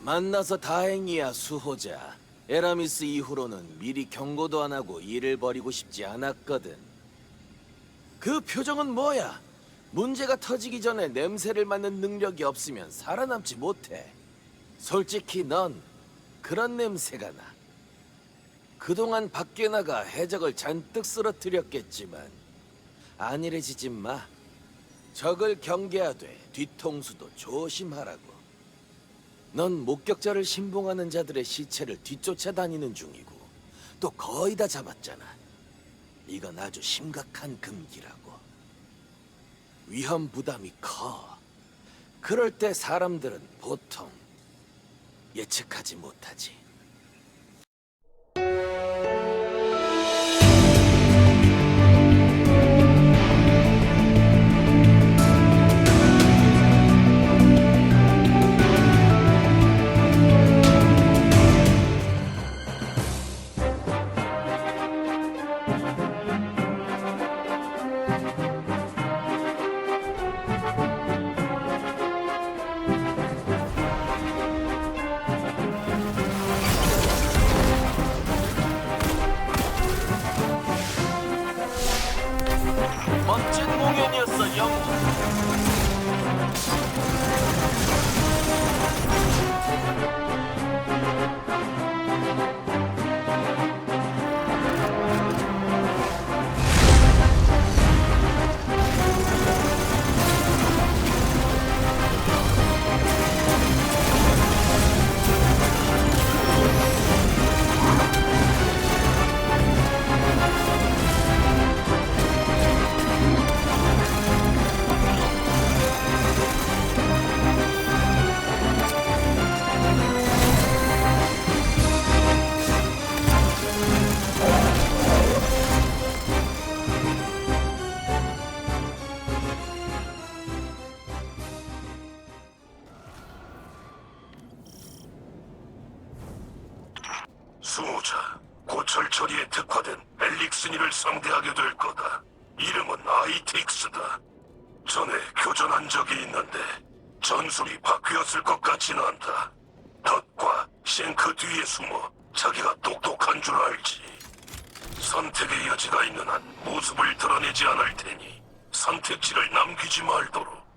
만나서 다행이야, 수호자. 에라미스 이후로는 미리 경고도 안 하고 일을 벌이고 싶지 않았거든. 그 표정은 뭐야? 문제가 터지기 전에 냄새를 맡는 능력이 없으면 살아남지 못해. 솔직히 넌 그런 냄새가 나. 그동안 밖에 나가 해적을 잔뜩 쓰러뜨렸겠지만 안일해지지 마. 적을 경계하되 뒤통수도 조심하라고. 넌 목격자를 신봉하는 자들의 시체를 뒤쫓아 다니는 중이고 또 거의 다 잡았잖아. 이건 아주 심각한 금기라고. 위험 부담이 커. 그럴 때 사람들은 보통 예측하지 못하지. 엘릭스니를 상대하게 될 거다. 이름은 아이틱스다. 전에 교전한 적이 있는데 전술이 바뀌었을 것 같지는 않다. 덫과 싱크 뒤에 숨어 자기가 똑똑한 줄 알지. 선택의 여지가 있는 한 모습을 드러내지 않을 테니 선택지를 남기지 말도록.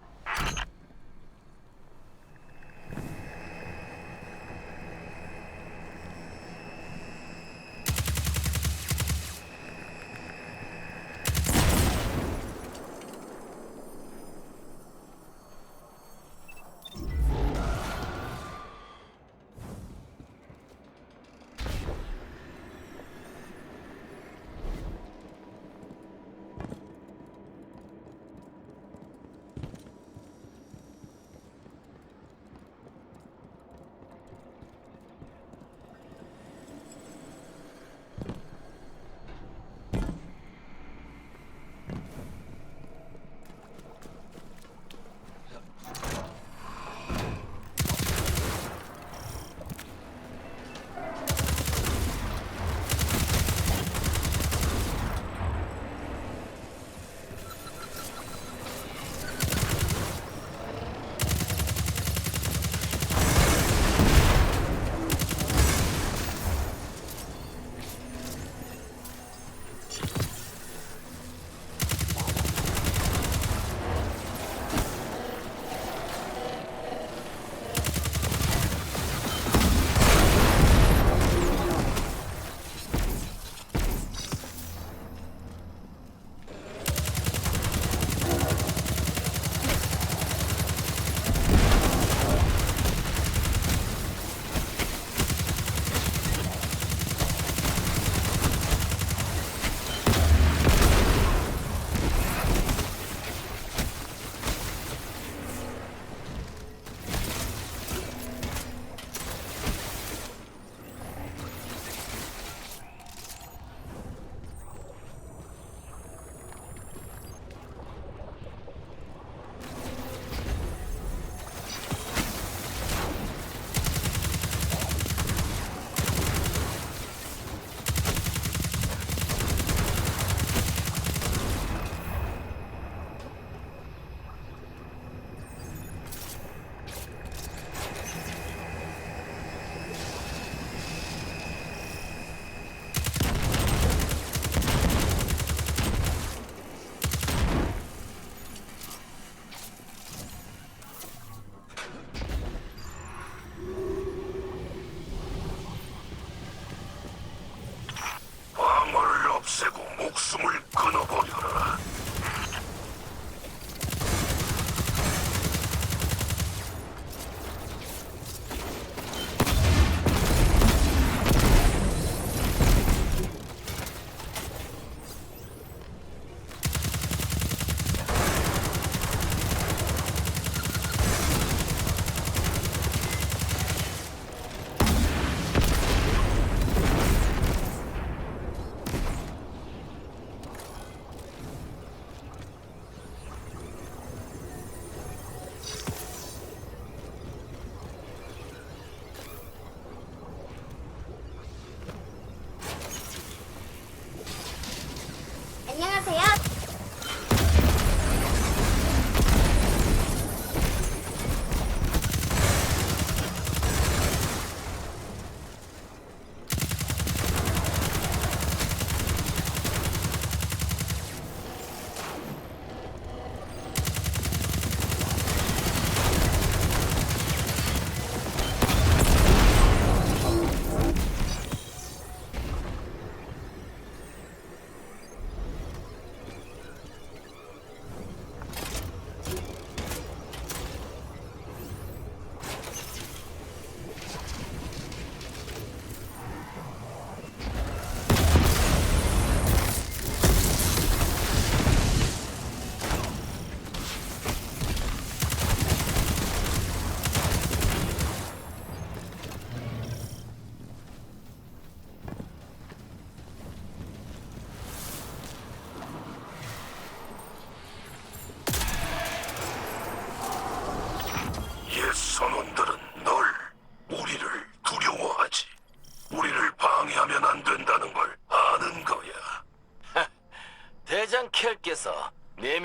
Excellent.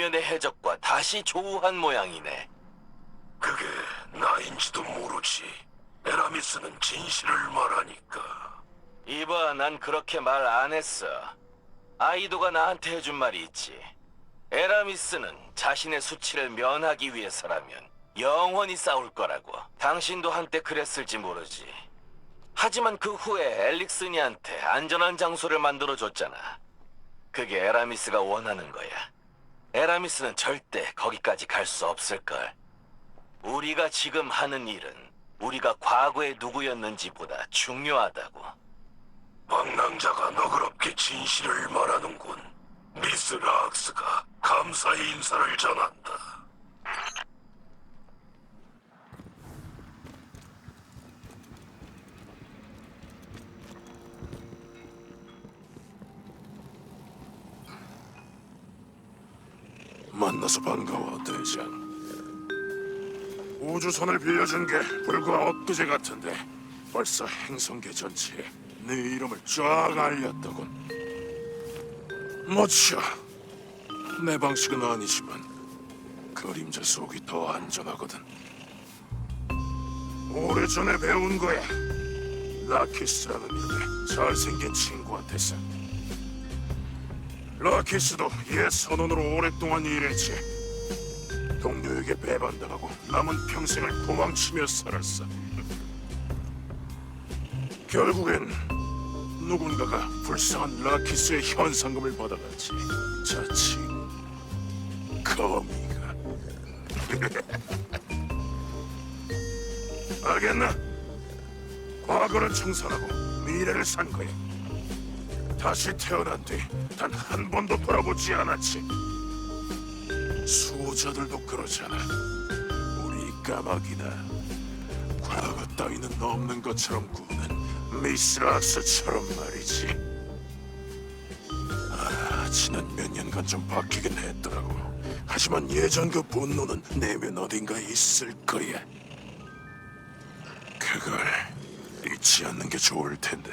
내면의 해적과 다시 조우한 모양이네. 그게 나인지도 모르지. 에라미스는 진실을 말하니까. 이봐, 난 그렇게 말 안 했어. 아이도가 나한테 해준 말이 있지. 에라미스는 자신의 수치를 면하기 위해서라면 영원히 싸울 거라고. 당신도 한때 그랬을지 모르지. 하지만 그 후에 엘릭슨이한테 안전한 장소를 만들어줬잖아. 그게 에라미스가 원하는 거야. 에라미스는 절대 거기까지 갈 수 없을걸. 우리가 지금 하는 일은 우리가 과거에 누구였는지보다 중요하다고. 방랑자가 너그럽게 진실을 말하는군. 미스 락스가 감사의 인사를 전한다. 만나서 반가워, 대장. 우주선을 빌려준 게 불과 엊그제 같은데 벌써 행성계 전체에 네 이름을 쫙 알렸더군. 뭐죠? 내 방식은 아니지만 그림자 속이 더 안전하거든. 오래전에 배운 거야. 라키스라는 이름의 잘생긴 친구한테서. 라키스도 얘 선원으로 오랫동안 일했지. 동료에게 배반당하고 남은 평생을 도망치며 살았어. 결국엔 누군가가 불쌍한 라키스의 현상금을 받아갔지. 저 친구, 거미가. 알겠나? 과거를 청산하고 미래를 산 거야. 다시 태어난 뒤 단 한 번도 돌아보지 않았지. 수호자들도 그러잖아. 우리 까마귀나 과거 따위는 없는 것처럼 구는 미스락스처럼 말이지. 아, 지난 몇 년간 좀 바뀌긴 했더라고. 하지만 예전 그 분노는 내면 어딘가에 있을 거야. 그걸 잊지 않는 게 좋을 텐데.